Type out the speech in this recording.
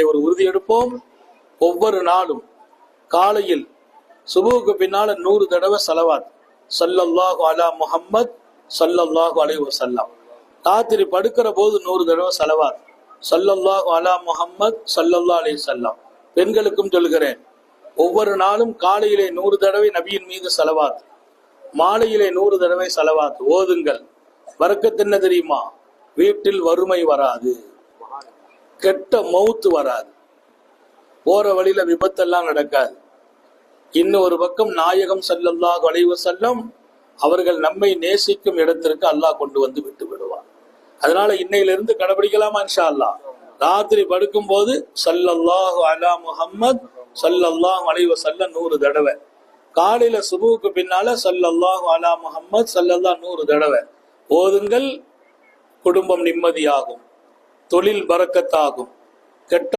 ஒரு உறுதி எடுப்போம். ஒவ்வொரு நாளும் காலையில் சுபுவுக்கு பின்னால நூறு தடவை சலவாத். சல்லல்லாஹு அலா முஹம்மத் சல்லல்லாஹு அலை வசல்லாம் ராத்திரி படுக்கிற போது நூறு தடவை சலவாத். சல்லல்லாஹு அலா முஹம்மத் சல்லல்லா அலை சல்லாம் பெண்களுக்கும் சொல்கிறேன் ஒவ்வொரு நாளும் காலையிலே நூறு தடவை நபியின் மீது செலவாத். மாலையிலே நூறு தடவை சலவாத். ஓதுங்கள். வரக்கத்து என்ன தெரியுமா? வீட்டில் வறுமை வராது. கெட்ட மவுத்து வராது. போற வழியில விபத்தெல்லாம் நடக்காது. இன்னும் ஒரு பக்கம் நாயகம் செல்லல்லா வளைவு செல்லம் அவர்கள் நம்மை நேசிக்கும் இடத்திற்கு அல்லாஹ் கொண்டு வந்து விட்டு விடுவார் அதனால இன்னையிலிருந்து கடைபிடிக்கலாமா இன்ஷா அல்லாஹ் ராத்திரி படுக்கும் போது சல்லல்லாஹு அலா முஹம்மத் சல்லல்லாஹு அலைவ சல்ல நூறு தடவை. காலையில சுபுவுக்கு பின்னால சல்லல்லாஹு அலா முஹம்மத் சல்லல்லா நூறு தடவை. ஓதுங்கள் குடும்பம் நிம்மதியாகும். தொழில் பறக்கத்தாகும் கெட்ட